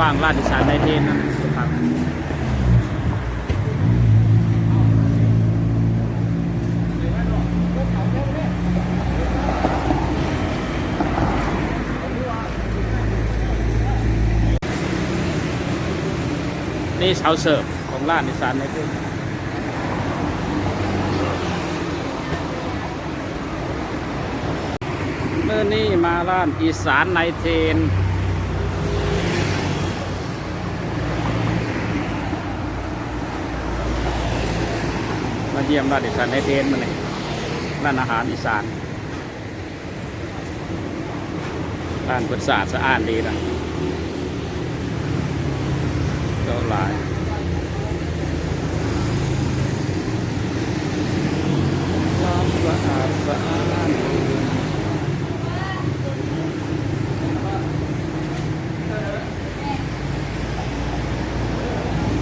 ว้างราชสารในเทนนั่นครับนี่เสาเสิร์ฟของร้านอีสานในเทนเมื่อนี้มาร้านอีสานในเทน เยี่ยมร้านอีสานในเทนมาเลยร้านอาหารอีสานร้านเปิดสะอาดสะอ้านดีนะก็หลายความสะอาดสะอ้าน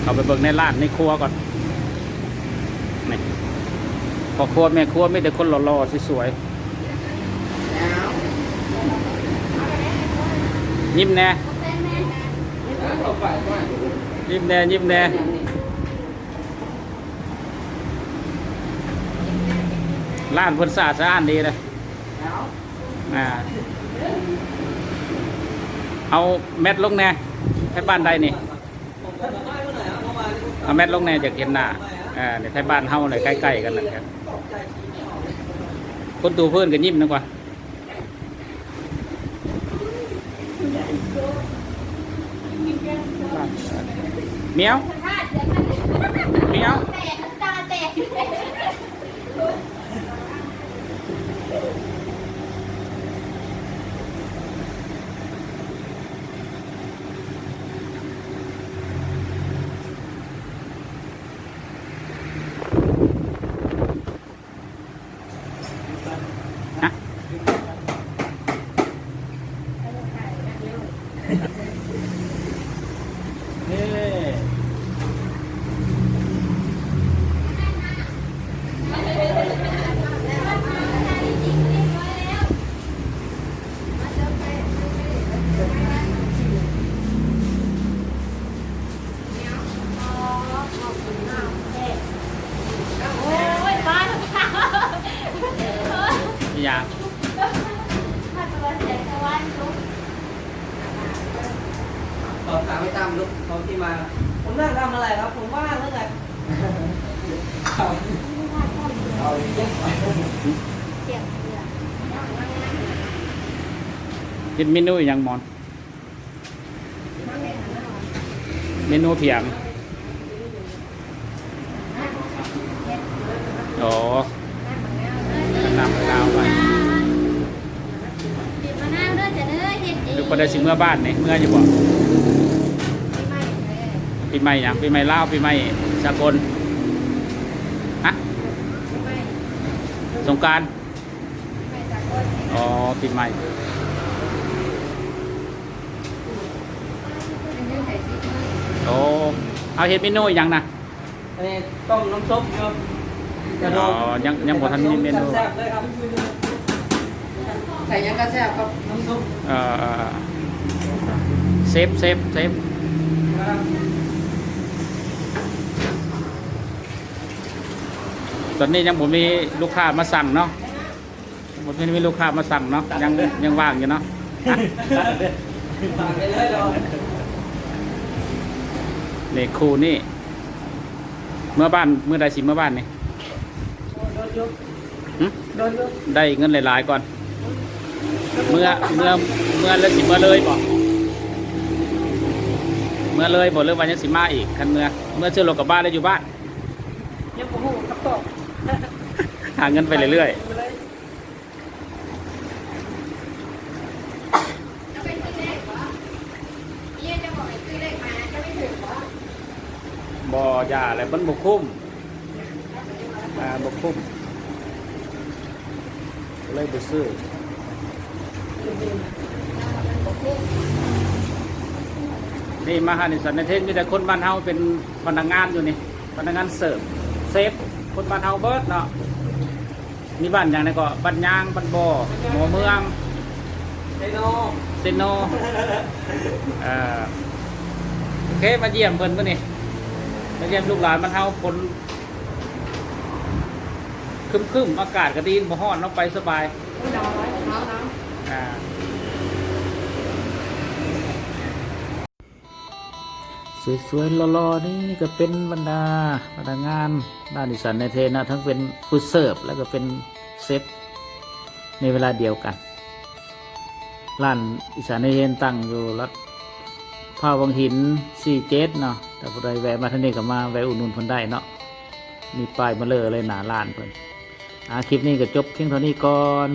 เอาไปเบิ่งในร้านในครัวก่อน นี่พอครัวแม่ครัวไม่แต่คนหล่อๆสวยๆยิ้มแน่ยิ้มแน่ยิ้มแน่ร้านเพิ่นสะอาดสะอ้านดีเลยอ่าเอาแมทลงแน่ให้บ้านใดนี่ เอาแมทลงแน่อยากเห็นหน้า อ่าในไทยบ้านเฮาเลยใกล้ๆกันนะครับคนตูเพื่อนกันยิ้มนะกว่าเมียวเมียว ยาตอบถามไม่ตามลุกเขาที่มาผมนั่งทำอะไรครับ ผมว่างแล้วไงเอาเอาเยอะไปกินเมนูอย่างมอน เมนูเพียงอ๋อ คนได้สิเมื่อบ้านนี่เมื่ออยู่บ่ปีใหม่หยังปีใหม่ลาวปีใหม่สากลฮะสงกรารอ๋อปีใหม่โอ้เอาเฮ็ดเมนูอหย่างนะอันนี้ต้มน้ำซุปครับอ๋อยังยังบ่ทันมีเมนูแซ่บๆเลยครับ ใส่ยังกระแซ่บครับน้ำซุปเอ่อเซฟเซฟเซฟครับตอนนี้ยังผมมีลูกค้ามาสั่งเนาะผมยังมีลูกค้ามาสั่งเนาะยังยังว่างอยู่เนาะอะฝากไปเลยเรานี่ครูนี่ เมื่อบ้านเมื่อใดสิเมื่อบ้านนี่โดนยุบหึโดนยุบได้เงินหลายๆก่อน เมื่อเมื่อเมื่อแล้วสิเมื่อเลยบ่เมื่อเลยบ่เรื่องวันยังสิมาอีกคันเมื่อเมื่อเชื่อรถกลับบ้านแล้วอยู่บ้านยังโอ้โหครับตกหาเงินไปเรื่อยๆบ่ยาอะไรมันบ่คุ้มอ่าบ่คุ้มเลยบ่ซื้อ นี่มาหานิสันในเทศมีแต่คนบ้านเฮาเป็นพนักงานอยู่นี่พนักงานเสิร์ฟเซฟคนบ้านเฮาเบิดเนาะมีบ้านอย่างไรก็บ้านยางบ้านบ่อหมอเมืองไดโนเซโนเอ่อเคมาเยี่ยมเพิ่นมื้อนี้มาเยี่ยมลูกหลานมันเฮาฝนครึมๆอากาศก็ดีบ่ฮ้อนเนาะไปสบายไม่ดาวไว้เท้าน้อ่า สวยๆหล่อๆนี่ก็เป็นบรรดาพนักงานด้านดิสันในเทนะทั้งเป็นฟู้ดเสิร์ฟแล้วก็เป็นเซฟในเวลาเดียวกันร้านอิสานในเทนตั้งอยู่รัฐพาวังหินสี่เจ็ดเนาะแต่ผู้ใดแวะมาท่านี้ก็มาแวะอุดหนุนเพิ่นได้เนาะมีป้ายมาเลยเลยหนาร้านเพิ่นอาคลิปนี้ก็จบเพียงเท่านี้ก่อน